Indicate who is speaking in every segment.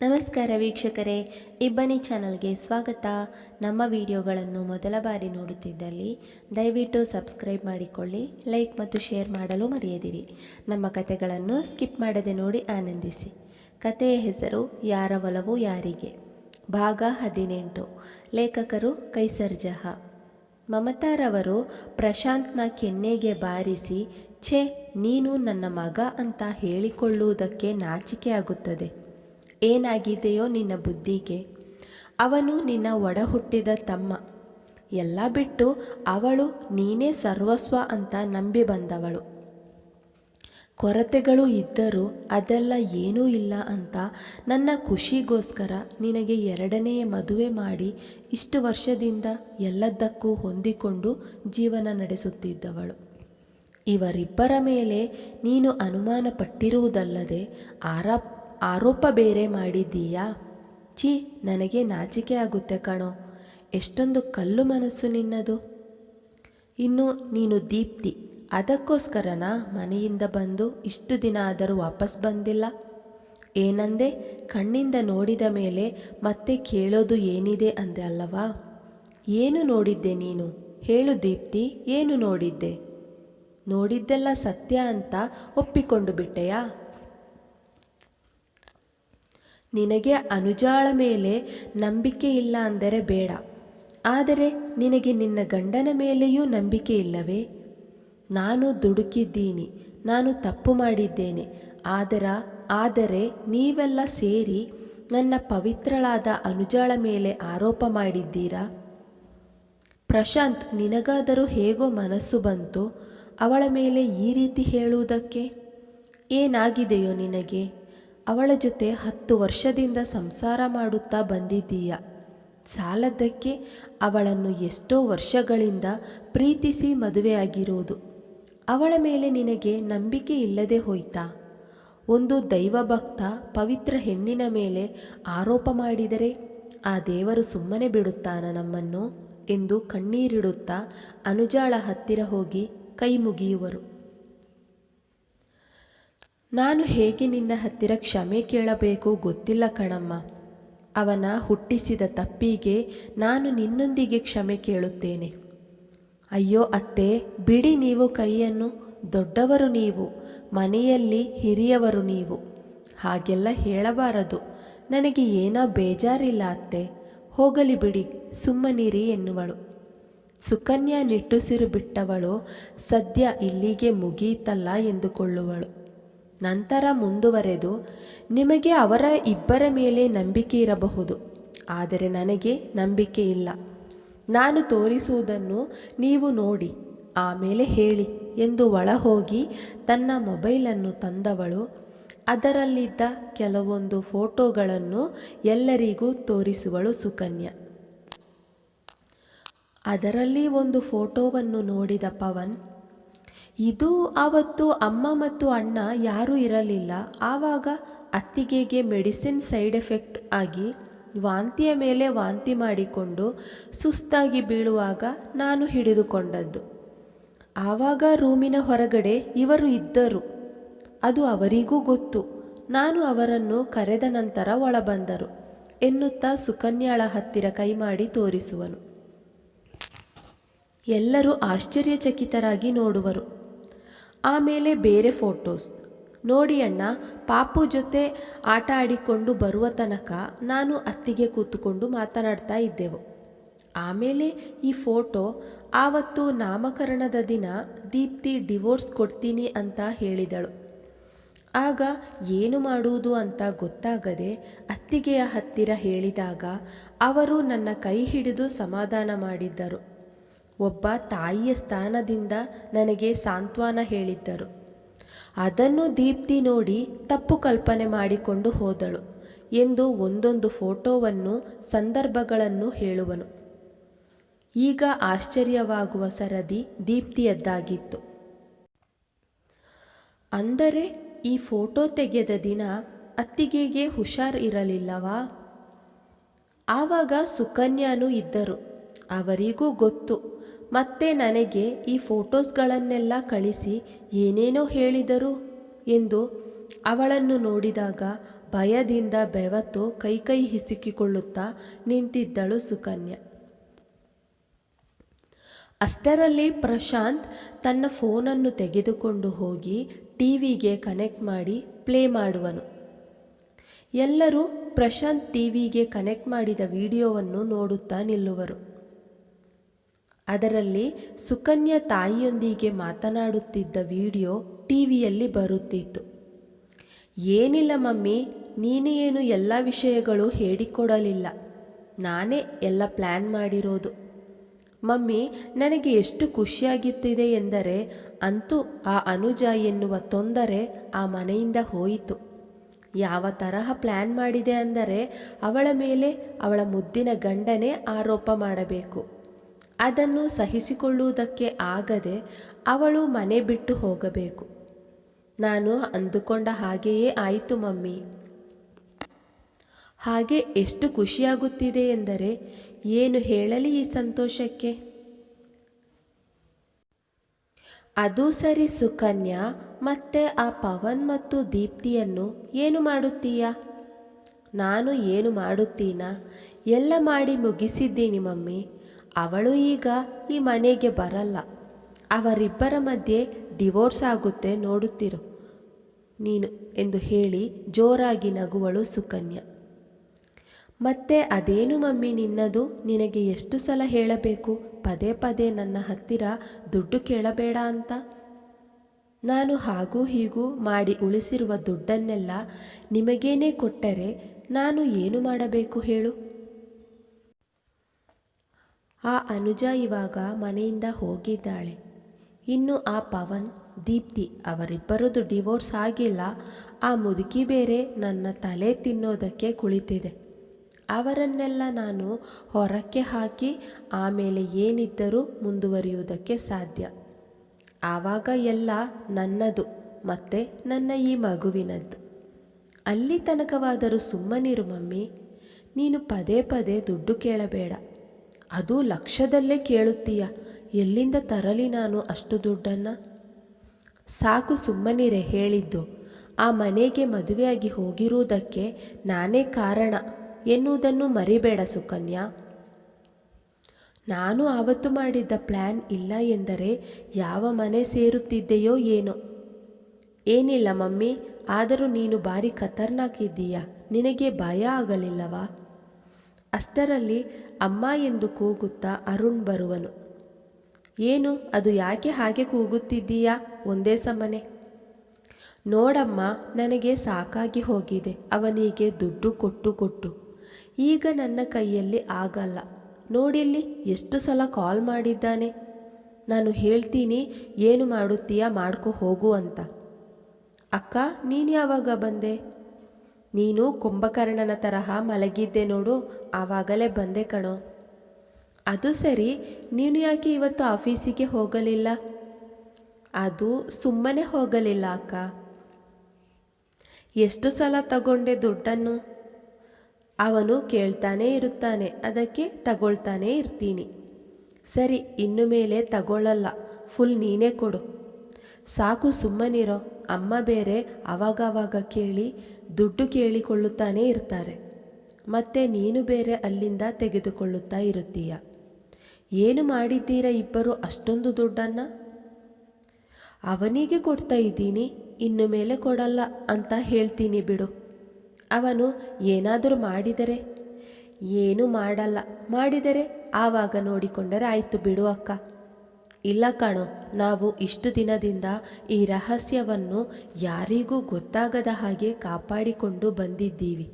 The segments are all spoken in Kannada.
Speaker 1: ನಮಸ್ಕಾರ ವೀಕ್ಷಕರೇ, ಇಬ್ಬನಿ ಚಾನಲ್ಗೆ ಸ್ವಾಗತ. ನಮ್ಮ ವಿಡಿಯೋಗಳನ್ನು ಮೊದಲ ಬಾರಿ ನೋಡುತ್ತಿದ್ದಲ್ಲಿ, ದಯವಿಟ್ಟು ಸಬ್ಸ್ಕ್ರೈಬ್ ಮಾಡಿಕೊಳ್ಳಿ, ಲೈಕ್ ಮತ್ತು ಶೇರ್ ಮಾಡಲು ಮರೆಯದಿರಿ. ನಮ್ಮ ಕತೆಗಳನ್ನು ಸ್ಕಿಪ್ ಮಾಡದೆ ನೋಡಿ ಆನಂದಿಸಿ. ಕತೆಯ ಹೆಸರು, ಯಾರ ಒಲವು ಯಾರಿಗೆ? ಭಾಗ ಹದಿನೆಂಟು. ಲೇಖಕರು ಕೈಸರ್ ಜಹಾ. ಮಮತಾರವರು ಪ್ರಶಾಂತ್ನ ಕೆನ್ನೆಗೆ ಬಾರಿಸಿ, ಛೇ, ನೀನು ನನ್ನ ಮಗ ಅಂತ ಹೇಳಿಕೊಳ್ಳುವುದಕ್ಕೆ ನಾಚಿಕೆ ಆಗುತ್ತದೆ ಏನಾಗಿದೆಯೋ ನಿನ್ನ ಬುದ್ಧಿಗೆ? ಅವನು ನಿನ್ನ ಒಡ ಹುಟ್ಟಿದ ತಮ್ಮ. ಎಲ್ಲ ಬಿಟ್ಟು ಅವಳು ನೀನೇ ಸರ್ವಸ್ವ ಅಂತ ನಂಬಿ ಬಂದವಳು. ಕೊರತೆಗಳು ಇದ್ದರೂ ಅದೆಲ್ಲ ಏನೂ ಇಲ್ಲ ಅಂತ ನನ್ನ ಖುಷಿಗೋಸ್ಕರ ನಿನಗೆ ಎರಡನೆಯ ಮದುವೆ ಮಾಡಿ ಇಷ್ಟು ವರ್ಷದಿಂದ ಎಲ್ಲದಕ್ಕೂ ಹೊಂದಿಕೊಂಡು ಜೀವನ ನಡೆಸುತ್ತಿದ್ದವಳು. ಇವರಿಬ್ಬರ ಮೇಲೆ ನೀನು ಅನುಮಾನ ಪಟ್ಟಿರುವುದಲ್ಲದೆ ಆರಾಪ್ ಆರೋಪ ಬೇರೆ ಮಾಡಿದ್ದೀಯಾ? ಛೀ, ನನಗೆ ನಾಚಿಕೆ ಆಗುತ್ತೆ ಕಣೋ. ಎಷ್ಟೊಂದು ಕಲ್ಲು ಮನಸ್ಸು ನಿನ್ನದು. ಇನ್ನು ನೀನು ದೀಪ್ತಿ, ಅದಕ್ಕೋಸ್ಕರನಾ ಮನೆಯಿಂದ ಬಂದು ಇಷ್ಟು ದಿನ ಆದರೂ ವಾಪಸ್ ಬಂದಿಲ್ಲ? ಏನಂದೆ, ಕಣ್ಣಿಂದ ನೋಡಿದ ಮೇಲೆ ಮತ್ತೆ ಕೇಳೋದು ಏನಿದೆ ಅಂದೆ ಅಲ್ಲವಾ? ಏನು ನೋಡಿದ್ದೆ ನೀನು? ಹೇಳು ದೀಪ್ತಿ, ಏನು ನೋಡಿದ್ದೆ? ನೋಡಿದ್ದೆಲ್ಲ ಸತ್ಯ ಅಂತ ಒಪ್ಪಿಕೊಂಡು ಬಿಟ್ಟೆಯಾ? ನಿನಗೆ ಅನುಜಾಳ ಮೇಲೆ ನಂಬಿಕೆ ಇಲ್ಲ ಅಂದರೆ ಬೇಡ. ಆದರೆ ನಿನಗೆ ನಿನ್ನ ಗಂಡನ ಮೇಲೆಯೂ ನಂಬಿಕೆ ಇಲ್ಲವೇ? ನಾನು ದುಡುಕಿದ್ದೀನಿ, ನಾನು ತಪ್ಪು ಮಾಡಿದ್ದೇನೆ. ಆದರ, ಆದರೆ ನೀವೆಲ್ಲ ಸೇರಿ ನನ್ನ ಪವಿತ್ರಳಾದ ಅನುಜಾಳ ಮೇಲೆ ಆರೋಪ ಮಾಡಿದ್ದೀರಾ? ಪ್ರಶಾಂತ್, ನಿನಗಾದರೂ ಹೇಗೋ ಮನಸ್ಸು ಬಂತು. ಅವಳ ಮೇಲೆ ಈ ರೀತಿ ಹೇಳುವುದಕ್ಕೆ ಏನಾಗಿದೆಯೋ ನಿನಗೆ? ಅವಳ ಜೊತೆ ಹತ್ತು ವರ್ಷದಿಂದ ಸಂಸಾರ ಮಾಡುತ್ತಾ ಬಂದಿದ್ದೀಯ. ಸಾಲದ್ದಕ್ಕೆ ಅವಳನ್ನು ಎಷ್ಟೋ ವರ್ಷಗಳಿಂದ ಪ್ರೀತಿಸಿ ಮದುವೆಯಾಗಿರೋದು. ಅವಳ ಮೇಲೆ ನಿನಗೆ ನಂಬಿಕೆ ಇಲ್ಲದೆ ಹೋಯ್ತಾ? ಒಂದು ದೈವಭಕ್ತ ಪವಿತ್ರ ಹೆಣ್ಣಿನ ಮೇಲೆ ಆರೋಪ ಮಾಡಿದರೆ ಆ ದೇವರು ಸುಮ್ಮನೆ ಬಿಡುತ್ತಾನ ನಮ್ಮನ್ನು? ಎಂದು ಕಣ್ಣೀರಿಡುತ್ತಾ ಅನುಜಾಳ ಹತ್ತಿರ ಹೋಗಿ ಕೈ ಮುಗಿಯುವರು. ನಾನು ಹೇಗೆ ನಿನ್ನ ಹತ್ತಿರ ಕ್ಷಮೆ ಕೇಳಬೇಕು ಗೊತ್ತಿಲ್ಲ ಕಣಮ್ಮ. ಅವನ ಹುಟ್ಟಿಸಿದ ತಪ್ಪಿಗೆ ನಾನು ನಿನ್ನೊಂದಿಗೆ ಕ್ಷಮೆ ಕೇಳುತ್ತೇನೆ. ಅಯ್ಯೋ ಅತ್ತೆ, ಬಿಡಿ ನೀವು ಕೈಯನ್ನು. ದೊಡ್ಡವರು ನೀವು, ಮನೆಯಲ್ಲಿ ಹಿರಿಯವರು ನೀವು. ಹಾಗೆಲ್ಲ ಹೇಳಬಾರದು. ನನಗೆ ಏನೋ ಬೇಜಾರಿಲ್ಲ ಅತ್ತೆ. ಹೋಗಲಿ ಬಿಡಿ, ಸುಮ್ಮನಿರಿ ಎನ್ನುವಳು. ಸುಕನ್ಯಾ ನಿಟ್ಟುಸಿರು ಬಿಟ್ಟವಳು. ಸದ್ಯ ಇಲ್ಲಿಗೆ ಮುಗಿಯಿತಲ್ಲ ಎಂದುಕೊಳ್ಳುವಳು. ನಂತರ ಮುಂದುವರೆದು ನಿಮಗೆ ಅವರ ಇಬ್ಬರ ಮೇಲೆ ನಂಬಿಕೆ ಇರಬಹುದು. ಆದರೆ ನನಗೆ ನಂಬಿಕೆ ಇಲ್ಲ. ನಾನು ತೋರಿಸುವುದನ್ನು ನೀವು ನೋಡಿ ಆಮೇಲೆ ಹೇಳಿ ಎಂದು ಒಳ ಹೋಗಿ ತನ್ನ ಮೊಬೈಲನ್ನು ತಂದವಳು. ಅದರಲ್ಲಿದ್ದ ಕೆಲವೊಂದು ಫೋಟೋಗಳನ್ನು ಎಲ್ಲರಿಗೂ ತೋರಿಸುವಳು ಸುಕನ್ಯಾ. ಅದರಲ್ಲಿ ಒಂದು ಫೋಟೋವನ್ನು ನೋಡಿದ ಪವನ್ ಇದು ಆವತ್ತು ಅಮ್ಮ ಮತ್ತು ಅಣ್ಣ ಯಾರೂ ಇರಲಿಲ್ಲ. ಆವಾಗ ಅತ್ತಿಗೆಗೆ ಮೆಡಿಸಿನ್ ಸೈಡ್ ಎಫೆಕ್ಟ್ ಆಗಿ ವಾಂತಿಯ ಮೇಲೆ ವಾಂತಿ ಮಾಡಿಕೊಂಡು ಸುಸ್ತಾಗಿ ಬೀಳುವಾಗ ನಾನು ಹಿಡಿದುಕೊಂಡದ್ದು. ಆವಾಗ ರೂಮಿನ ಹೊರಗಡೆ ಇವರು ಇದ್ದರು. ಅದು ಅವರಿಗೂ ಗೊತ್ತು. ನಾನು ಅವರನ್ನು ಕರೆದ ನಂತರ ಒಳಬಂದರು. ಎನ್ನುತ್ತಾ ಸುಕನ್ಯಾಳ ಹತ್ತಿರ ಕೈ ಮಾಡಿ ತೋರಿಸುವನು. ಎಲ್ಲರೂ ಆಶ್ಚರ್ಯಚಕಿತರಾಗಿ ನೋಡುವರು. ಆಮೇಲೆ ಬೇರೆ ಫೋಟೋಸ್. ನೋಡಿ ಅಣ್ಣ, ಪಾಪು ಜೊತೆ ಆಟ ಆಡಿಕೊಂಡು ಬರುವ ತನಕ ನಾನು ಅತ್ತಿಗೆ ಕೂತುಕೊಂಡು ಮಾತನಾಡ್ತಾ ಇದ್ದೆವು. ಆಮೇಲೆ ಈ ಫೋಟೋ, ಆವತ್ತು ನಾಮಕರಣದ ದಿನ ದೀಪ್ತಿ ಡಿವೋರ್ಸ್ ಕೊಡ್ತೀನಿ ಅಂತ ಹೇಳಿದಳು. ಆಗ ಏನು ಮಾಡುವುದು ಅಂತ ಗೊತ್ತಾಗದೆ ಅತ್ತಿಗೆಯ ಹತ್ತಿರ ಹೇಳಿದಾಗ ಅವರು ನನ್ನ ಕೈ ಹಿಡಿದು ಸಮಾಧಾನ ಮಾಡಿದ್ದರು. ಒಬ್ಬ ತಾಯಿಯ ಸ್ಥಾನದಿಂದ ನನಗೆ ಸಾಂತ್ವನ ಹೇಳಿದ್ದರು. ಅದನ್ನು ದೀಪ್ತಿ ನೋಡಿ ತಪ್ಪು ಕಲ್ಪನೆ ಮಾಡಿಕೊಂಡು ಹೋದಳು ಎಂದು ಒಂದೊಂದು ಫೋಟೋವನ್ನು, ಸಂದರ್ಭಗಳನ್ನು ಹೇಳುವನು. ಈಗ ಆಶ್ಚರ್ಯವಾಗುವ ಸರದಿ ದೀಪ್ತಿಯದ್ದಾಗಿತ್ತು. ಅಂದರೆ, ಈ ಫೋಟೋ ತೆಗೆದ ದಿನ ಅತ್ತಿಗೆಗೆ ಹುಷಾರ್ ಇರಲಿಲ್ಲವಾ? ಆವಾಗ ಸುಕನ್ಯಾನೂ ಇದ್ದರು. ಅವರಿಗೂ ಗೊತ್ತು. ಮತ್ತೆ ನನಗೆ ಈ ಫೋಟೋಸ್ಗಳನ್ನೆಲ್ಲ ಕಳಿಸಿ ಏನೇನೋ ಹೇಳಿದರು ಎಂದು ಅವಳನ್ನು ನೋಡಿದಾಗ ಭಯದಿಂದ ಬೆವತ್ತು ಕೈಕೈ ಹಿಸುಕಿಕೊಳ್ಳುತ್ತಾ ನಿಂತಿದ್ದಳು ಸುಕನ್ಯ. ಅಷ್ಟರಲ್ಲಿ ಪ್ರಶಾಂತ್ ತನ್ನ ಫೋನನ್ನು ತೆಗೆದುಕೊಂಡು ಹೋಗಿ ಟಿವಿಗೆ ಕನೆಕ್ಟ್ ಮಾಡಿ ಪ್ಲೇ ಮಾಡುವನು. ಎಲ್ಲರೂ ಪ್ರಶಾಂತ್ ಟಿವಿಗೆ ಕನೆಕ್ಟ್ ಮಾಡಿದ ವಿಡಿಯೋವನ್ನು ನೋಡುತ್ತಾ ನಿಲ್ಲುವರು. ಅದರಲ್ಲಿ ಸುಕನ್ಯ ತಾಯಿಯೊಂದಿಗೆ ಮಾತನಾಡುತ್ತಿದ್ದ ವಿಡಿಯೋ ಟಿವಿಯಲ್ಲಿ ಬರುತ್ತಿತ್ತು. ಏನಿಲ್ಲ ಮಮ್ಮಿ, ನೀನು ಏನು ಎಲ್ಲ ವಿಷಯಗಳು ಹೇಳಿಕೊಡಲಿಲ್ಲ. ನಾನೇ ಎಲ್ಲ ಪ್ಲ್ಯಾನ್ ಮಾಡಿರೋದು. ಮಮ್ಮಿ, ನನಗೆ ಎಷ್ಟು ಖುಷಿಯಾಗುತ್ತಿದೆ ಎಂದರೆ ಅಂತೂ ಆ ಅನುಜ ಎನ್ನುವ ತೊಂದರೆ ಆ ಮನೆಯಿಂದ ಹೋಯಿತು. ಯಾವ ತರಹ ಪ್ಲ್ಯಾನ್ ಮಾಡಿದೆ ಅಂದರೆ ಅವಳ ಮೇಲೆ ಅವಳ ಮುದ್ದಿನ ಗಂಡನೇ ಆರೋಪ ಮಾಡಬೇಕು. ಅದನ್ನು ಸಹಿಸಿಕೊಳ್ಳುವುದಕ್ಕೆ ಆಗದೆ ಅವಳು ಮನೆ ಬಿಟ್ಟು ಹೋಗಬೇಕು. ನಾನು ಅಂದುಕೊಂಡ ಹಾಗೆಯೇ ಆಯಿತು ಮಮ್ಮಿ. ಹಾಗೆ ಎಷ್ಟು ಖುಷಿಯಾಗುತ್ತಿದೆ ಎಂದರೆ ಏನು ಹೇಳಲಿ ಈ ಸಂತೋಷಕ್ಕೆ? ಅದು ಸರಿ ಸುಕನ್ಯಾ, ಮತ್ತೆ ಆ ಪವನ್ ಮತ್ತು ದೀಪ್ತಿಯನ್ನು ಏನು ಮಾಡುತ್ತೀಯಾ? ನಾನು ಏನು ಮಾಡುತ್ತೀನಾ? ಎಲ್ಲ ಮಾಡಿ ಮುಗಿಸಿದ್ದೀನಿ ಮಮ್ಮಿ. ಅವಳು ಈಗ ಈ ಮನೆಗೆ ಬರಲ್ಲ. ಅವರಿಬ್ಬರ ಮಧ್ಯೆ ಡಿವೋರ್ಸ್ ಆಗುತ್ತೆ ನೋಡುತ್ತಿರು. ನೀನು ಎಂದು ಹೇಳಿ ಜೋರಾಗಿ ನಗುವಳು ಸುಕನ್ಯಾ. ಮತ್ತೆ ಅದೇನು ಮಮ್ಮಿ ನಿನ್ನದು? ನಿನಗೆ ಎಷ್ಟು ಸಲ ಹೇಳಬೇಕು? ಪದೇ ಪದೇ ನನ್ನ ಹತ್ತಿರ ದುಡ್ಡು ಕೇಳಬೇಡ ಅಂತ. ನಾನು ಹಾಗೂ ಹೀಗೂ ಮಾಡಿ ಉಳಿಸಿರುವ ದುಡ್ಡನ್ನೆಲ್ಲ ನಿಮಗೇನೇ ಕೊಟ್ಟರೆ ನಾನು ಏನು ಮಾಡಬೇಕು ಹೇಳು. ಆ ಅನುಜ ಇವಾಗ ಮನೆಯಿಂದ ಹೋಗಿದ್ದಾಳೆ. ಇನ್ನು ಆ ಪವನ್, ದೀಪ್ತಿ ಅವರಿಬ್ಬರದ್ದು ಡಿವೋರ್ಸ್ ಆಗಿಲ್ಲ. ಆ ಮುದುಕಿ ಬೇರೆ ನನ್ನ ತಲೆ ತಿನ್ನೋದಕ್ಕೆ ಕುಳಿತಿದೆ. ಅವರನ್ನೆಲ್ಲ ನಾನು ಹೊರಕ್ಕೆ ಹಾಕಿ ಆಮೇಲೆ ಏನಿದ್ದರೂ ಮುಂದುವರಿಯುವುದಕ್ಕೆ ಸಾಧ್ಯ. ಆವಾಗ ಎಲ್ಲ ನನ್ನದು, ಮತ್ತೆ ನನ್ನ ಈ ಮಗುವಿನದ್ದು. ಅಲ್ಲಿ ತನಕವಾದರೂ ಸುಮ್ಮನಿರು ಮಮ್ಮಿ. ನೀನು ಪದೇ ಪದೇ ದುಡ್ಡು ಕೇಳಬೇಡ. ಅದು ಲಕ್ಷದಲ್ಲೇ ಕೇಳುತ್ತೀಯ. ಎಲ್ಲಿಂದ ತರಲಿ ನಾನು ಅಷ್ಟು ದುಡ್ಡನ್ನು? ಸಾಕು ಸುಮ್ಮನಿರೆ ಹೇಳಿದ್ದು. ಆ ಮನೆಗೆ ಮದುವೆಯಾಗಿ ಹೋಗಿರುವುದಕ್ಕೆ ನಾನೇ ಕಾರಣ. ಎನ್ನುವುದನ್ನು ಮರಿಬೇಡ ಸುಕನ್ಯಾ. ನಾನು ಆವತ್ತು ಮಾಡಿದ್ದ ಪ್ಲ್ಯಾನ್ ಇಲ್ಲ ಎಂದರೆ ಯಾವ ಮನೆ ಸೇರುತ್ತಿದ್ದೆಯೋ ಏನೋ. ಏನಿಲ್ಲ ಮಮ್ಮಿ, ಆದರೂ ನೀನು ಭಾರಿ ಖತರ್ನಾಕ್ ನಿನಗೆ ಭಯ ಆಗಲಿಲ್ಲವಾ? ಅಷ್ಟರಲ್ಲಿ ಅಮ್ಮ ಎಂದು ಕೂಗುತ್ತಾ ಅರುಣ್ ಬರುವನು. ಏನು, ಅದು ಯಾಕೆ ಹಾಗೆ ಕೂಗುತ್ತಿದ್ದೀಯಾ? ಒಂದೇ ಸಮನೆ. ನೋಡಮ್ಮ, ನನಗೆ ಸಾಕಾಗಿ ಹೋಗಿದೆ. ಅವನಿಗೆ ದುಡ್ಡು ಕೊಟ್ಟು ಕೊಟ್ಟು. ಈಗ ನನ್ನ ಕೈಯಲ್ಲಿ ಆಗಲ್ಲ. ನೋಡಿಲ್ಲಿ ಎಷ್ಟು ಸಲ ಕಾಲ್ ಮಾಡಿದ್ದಾನೆ? ನಾನು ಹೇಳ್ತೀನಿ, ಏನು ಮಾಡುತ್ತೀಯಾ? ಮಾಡ್ಕೊ ಹೋಗು ಅಂತ. ಅಕ್ಕ, ನೀನು ಯಾವಾಗ ಬಂದೆ? ನೀನು ಕುಂಭಕರ್ಣನ ತರಹ ಮಲಗಿದ್ದೆ ನೋಡು, ಆವಾಗಲೇ ಬಂದೆ ಕಣೋ. ಅದು ಸರಿ, ನೀನು ಯಾಕೆ ಇವತ್ತು ಆಫೀಸಿಗೆ ಹೋಗಲಿಲ್ಲ? ಅದು ಸುಮ್ಮನೆ ಹೋಗಲಿಲ್ಲ ಅಕ್ಕ. ಎಷ್ಟು ಸಲ ತಗೊಂಡೆ ದುಡ್ಡನ್ನು? ಅವನು ಕೇಳ್ತಾನೆ ಇರುತ್ತಾನೆ, ಅದಕ್ಕೆ ತಗೊಳ್ತಾನೆ ಇರ್ತೀನಿ. ಸರಿ, ಇನ್ನು ಮೇಲೆ ತಗೊಳ್ಳಲ್ಲ, ಫುಲ್ ನೀನೇ ಕೊಡು. ಸಾಕು ಸುಮ್ಮನಿರೋ, ಅಮ್ಮ ಬೇರೆ ಅವಾಗವಾಗ ಕೇಳಿ ದುಡ್ಡು ಕೇಳಿಕೊಳ್ಳುತ್ತಾನೇ ಇರ್ತಾರೆ. ಮತ್ತೆ ನೀನು ಬೇರೆ ಅಲ್ಲಿಂದ ತೆಗೆದುಕೊಳ್ಳುತ್ತಾ ಇರುತ್ತೀಯ? ಏನು ಮಾಡಿದ್ದೀರ ಇಬ್ಬರು ಅಷ್ಟೊಂದು ದುಡ್ಡನ್ನು? ಅವನಿಗೆ ಕೊಡ್ತಾ ಇದ್ದೀನಿ, ಇನ್ನು ಮೇಲೆ ಕೊಡಲ್ಲ ಅಂತ ಹೇಳ್ತೀನಿ ಬಿಡು. ಅವನು ಏನಾದರೂ ಮಾಡಿದರೆ? ಏನು ಮಾಡಲ್ಲ. ಮಾಡಿದರೆ ಆವಾಗ ನೋಡಿಕೊಂಡರೆ ಆಯಿತು ಬಿಡು ಅಕ್ಕ. ಇಲ್ಲ ಕಣೋ, ನಾವು ಇಷ್ಟು ದಿನದಿಂದ ಈ ರಹಸ್ಯವನ್ನು ಯಾರಿಗೂ ಗೊತ್ತಾಗದ ಹಾಗೆ ಕಾಪಾಡಿಕೊಂಡು ಬಂದಿದ್ದೀವಿ.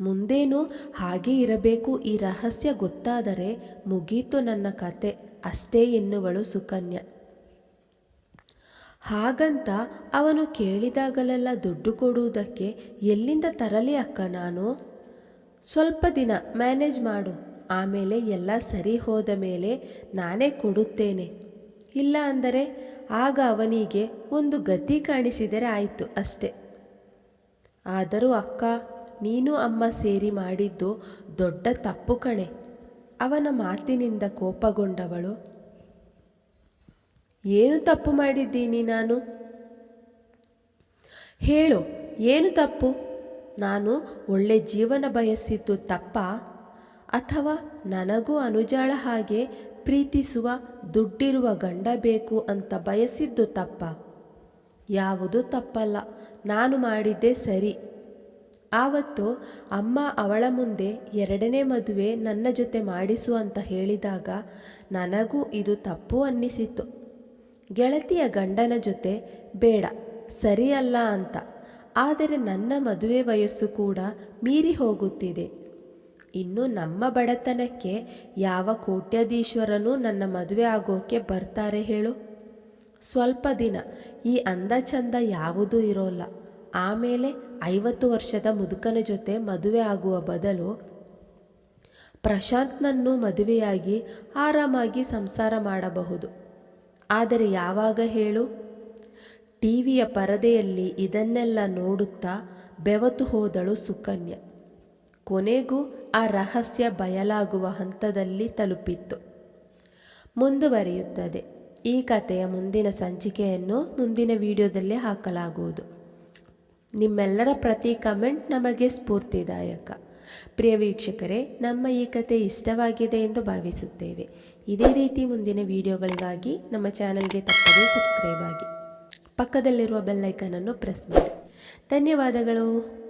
Speaker 1: ಮುಂದೇನು ಹಾಗೆ ಇರಬೇಕು ಈ ರಹಸ್ಯ ಗೊತ್ತಾದರೆ ಮುಗೀತು ನನ್ನ ಕತೆ, ಅಷ್ಟೇ ಎನ್ನುವಳು ಸುಕನ್ಯಾ. ಹಾಗಂತ ಅವನು ಕೇಳಿದಾಗಲೆಲ್ಲ ದುಡ್ಡು ಕೊಡುವುದಕ್ಕೆ ಎಲ್ಲಿಂದ ತರಲಿ ಅಕ್ಕ ನಾನು? ಸ್ವಲ್ಪ ದಿನ ಮ್ಯಾನೇಜ್ ಮಾಡು. ಆಮೇಲೆ ಎಲ್ಲ ಸರಿ ಹೋದ ಮೇಲೆ ನಾನೇ ಕೊಡುತ್ತೇನೆ. ಇಲ್ಲ ಅಂದರೆ ಆಗ ಅವನಿಗೆ ಒಂದು ಗತಿ ಕಾಣಿಸಿದರೆ ಆಯಿತು ಅಷ್ಟೆ. ಆದರೂ ಅಕ್ಕ, ನೀನು ಅಮ್ಮ ಸೇರಿ ಮಾಡಿದ್ದು ದೊಡ್ಡ ತಪ್ಪು ಕಣೆ. ಅವನ ಮಾತಿನಿಂದ ಕೋಪಗೊಂಡವಳು, ಏನು ತಪ್ಪು ಮಾಡಿದ್ದೀನಿ ನಾನು? ಹೇಳು, ಏನು ತಪ್ಪು? ನಾನು ಒಳ್ಳೆ ಜೀವನ ಬಯಸಿದ್ದು ತಪ್ಪ? ಅಥವಾ ನನಗೂ ಅನುಜಾಳ ಹಾಗೆ ಪ್ರೀತಿಸುವ ದುಡ್ಡಿರುವ ಗಂಡ ಬೇಕು ಅಂತ ಬಯಸಿದ್ದು ತಪ್ಪ. ಯಾವುದು ತಪ್ಪಲ್ಲ, ನಾನು ಮಾಡಿದ್ದೆ ಸರಿ. ಆವತ್ತು ಅಮ್ಮ ಅವಳ ಮುಂದೆ ಎರಡನೇ ಮದುವೆ ನನ್ನ ಜೊತೆ ಮಾಡಿಸು ಅಂತ ಹೇಳಿದಾಗ ನನಗೂ ಇದು ತಪ್ಪು ಅನ್ನಿಸಿತು ಗೆಳತಿಯ ಗಂಡನ ಜೊತೆ ಬೇಡ, ಸರಿಯಲ್ಲ ಅಂತ. ಆದರೆ ನನ್ನ ಮದುವೆ ವಯಸ್ಸು ಕೂಡ ಮೀರಿ ಹೋಗುತ್ತಿದೆ. ಇನ್ನು ನಮ್ಮ ಬಡತನಕ್ಕೆ ಯಾವ ಕೋಟ್ಯಾಧೀಶ್ವರನೂ ನನ್ನ ಮದುವೆ ಆಗೋಕೆ ಬರ್ತಾರೆ ಹೇಳು. ಸ್ವಲ್ಪ ದಿನ ಈ ಅಂದ ಚಂದ ಯಾವುದೂ ಇರೋಲ್ಲ. ಆಮೇಲೆ ಐವತ್ತು ವರ್ಷದ ಮುದುಕನ ಜೊತೆ ಮದುವೆ ಆಗುವ ಬದಲು ಪ್ರಶಾಂತ್ನನ್ನು ಮದುವೆಯಾಗಿ ಆರಾಮಾಗಿ ಸಂಸಾರ ಮಾಡಬಹುದು. ಆದರೆ ಯಾವಾಗ ಹೇಳು? ಟಿವಿಯ ಪರದೆಯಲ್ಲಿ ಇದನ್ನೆಲ್ಲ ನೋಡುತ್ತಾ ಬೆವತು ಹೋದಳು ಸುಕನ್ಯಾ. ಕೊನೆಗೂ ಆ ರಹಸ್ಯ ಬಯಲಾಗುವ ಹಂತದಲ್ಲಿ ತಲುಪಿತ್ತು. ಮುಂದುವರಿಯುತ್ತದೆ. ಈ ಕಥೆಯ ಮುಂದಿನ ಸಂಚಿಕೆಯನ್ನು ಮುಂದಿನ ವಿಡಿಯೋದಲ್ಲೇ ಹಾಕಲಾಗುವುದು. ನಿಮ್ಮೆಲ್ಲರ ಪ್ರತಿ ಕಮೆಂಟ್ ನಮಗೆ ಸ್ಫೂರ್ತಿದಾಯಕ. ಪ್ರಿಯ ವೀಕ್ಷಕರೇ, ನಮ್ಮ ಈ ಕತೆ ಇಷ್ಟವಾಗಿದೆ ಎಂದು ಭಾವಿಸುತ್ತೇವೆ. ಇದೇ ರೀತಿ ಮುಂದಿನ ವಿಡಿಯೋಗಳಿಗಾಗಿ ನಮ್ಮ ಚಾನಲ್ಗೆ ತಪ್ಪದೇ ಸಬ್ಸ್ಕ್ರೈಬ್ ಆಗಿ. ಪಕ್ಕದಲ್ಲಿರುವ ಬೆಲ್ಲೈಕನನ್ನು ಪ್ರೆಸ್ ಮಾಡಿ. ಧನ್ಯವಾದಗಳು.